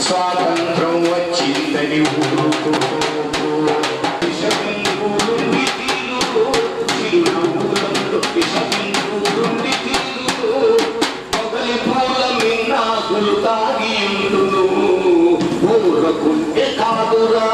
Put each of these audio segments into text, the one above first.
స్వాతంత్రం వచ్చిందని ఊరుకో తాగి ఉండును. ఊరకుంటే కాదురా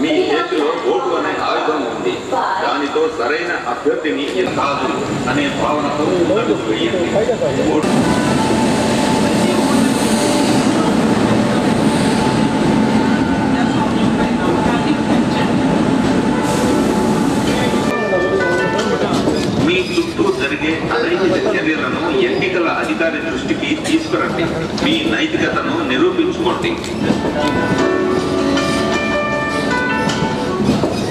మీ చేతిలో ఓటు అనే ఆయుధం ఉంది దానితో సరైన అభ్యర్థిని కాదు అనే భావనతో ముందడుగు వేయండి ఎన్నికల అధికారి దృష్టికి తీసుకురండి. మీ నైతికతను నిరూపించుకోండి.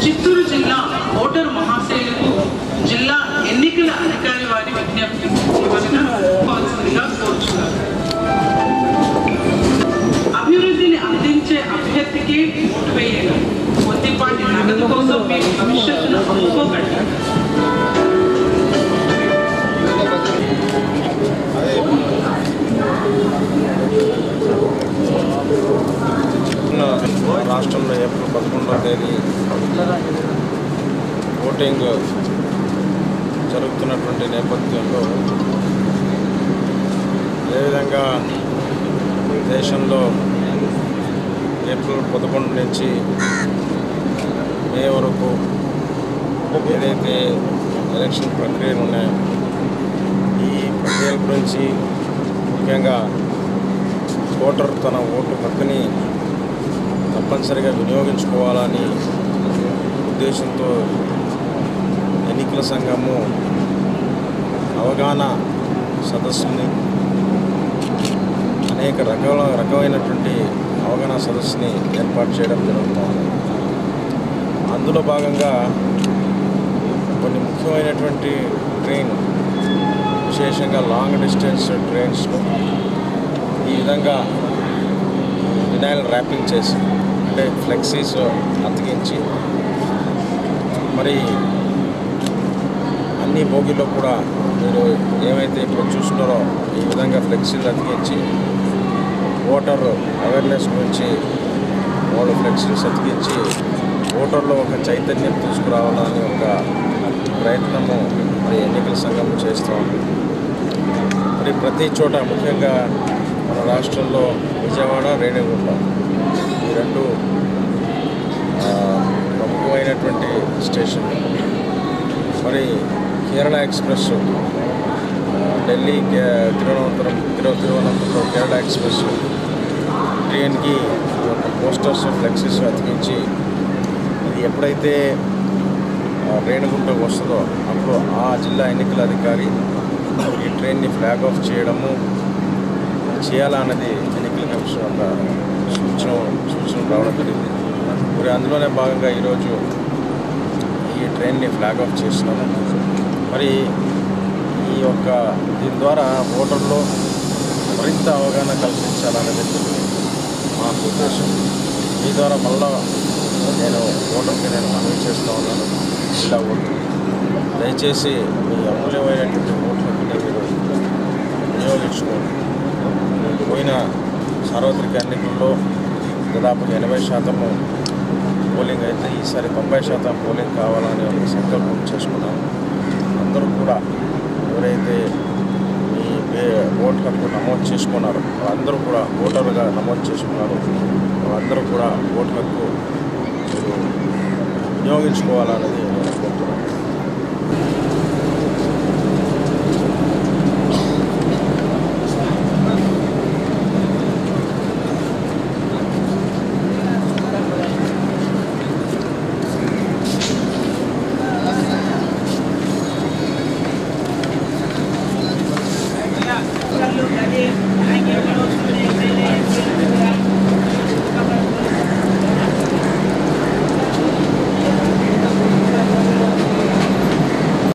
చిత్తూరు జిల్లా ఓటర్ మహాశైలకు జిల్లా ఎన్నికల అధికారి వారి విజ్ఞప్తి కోరుచున్నారు అభివృద్ధిని అందించే అభ్యర్థికి ఓటు వేయండి. తేదీ ఓటింగ్ జరుగుతున్నటువంటి నేపథ్యంలో ఏ విధంగా దేశంలో ఏప్రిల్ పదకొండు నుంచి మే వరకు ఏదైతే ఎలక్షన్ ప్రక్రియలు ఉన్నాయో ఈ ప్రక్రియల గురించి ముఖ్యంగా ఓటర్ తన ఓటు హక్కుని తప్పనిసరిగా వినియోగించుకోవాలని ఉద్దేశంతో ఎన్నికల సంఘము అవగాహన సదస్సుని అనేక రకాల రకమైనటువంటి అవగాహన సదస్సుని ఏర్పాటు చేయడం జరుగుతుంది అందులో భాగంగా కొన్ని ముఖ్యమైనటువంటి ట్రైన్ విశేషంగా లాంగ్ డిస్టెన్స్ ట్రైన్స్లో ఈ విధంగా వినాయల్ ర్యాపింగ్ చేసి ఉండే ఫ్లెక్సీస్ అతికించి మరి అన్ని భోగిలో కూడా మీరు ఏమైతే ఇప్పుడు చూస్తున్నారో ఈ విధంగా ఫ్లెక్సీలు అతికించి ఓటర్ అవేర్నెస్ గురించి వాళ్ళు ఫ్లెక్సీస్ అతికించి ఓటర్లో ఒక చైతన్యం తీసుకురావాలని ఒక ప్రయత్నము మరి ఎన్నికల సంఘం చేస్తూ ఉంది. మరి ప్రతి చోట ముఖ్యంగా మన రాష్ట్రంలో విజయవాడ రేణిగుంట కేరళ ఎక్స్ప్రెస్. ఢిల్లీ తిరువనంతపురం తిరు తిరువనంతపురం కేరళ ఎక్స్ప్రెస్. ట్రైన్కి పోస్టర్స్ ఫ్లెక్సీస్ అతికించి ఇది ఎప్పుడైతే రేణుగుంట వస్తుందో అప్పుడు ఆ జిల్లా ఎన్నికల అధికారి ఈ ట్రైన్ని ఫ్లాగ్ ఆఫ్ చేయడము చేయాలన్నది ఎన్నికల కమిషన్ ఒక సూచన సూచన రావడం జరిగింది. మరి అందులోనే భాగంగా ఈరోజు ఈ ట్రైన్ని ఫ్లాగ్ ఆఫ్ చేస్తున్నాము. మరి ఈ యొక్క దీని ద్వారా ఓటర్లో మరింత అవగాహన కల్పించాలనేది మా ఉద్దేశం. ఈ ద్వారా మళ్ళా నేను ఓటర్కి నేను మనవి చేస్తూ ఉన్నాను. ఇలా ఓటు. దయచేసి మీ అమూల్యమైనటువంటి ఓట్లకి మీరు వినియోగించుకోండి. పోయిన సార్వత్రిక ఎన్నికల్లో దాదాపు ఎనభై శాతము పోలింగ్ అయితే ఈసారి తొంభై శాతం పోలింగ్ కావాలని ఒక సంకల్పం చేసుకున్నారు. వాళ్ళందరూ కూడా ఓటర్లుగా నమోదు చేసుకున్నారు. అందరూ కూడా ఓటు హక్కు వినియోగించుకోవాలన్నది నేను కోరుతున్నాను.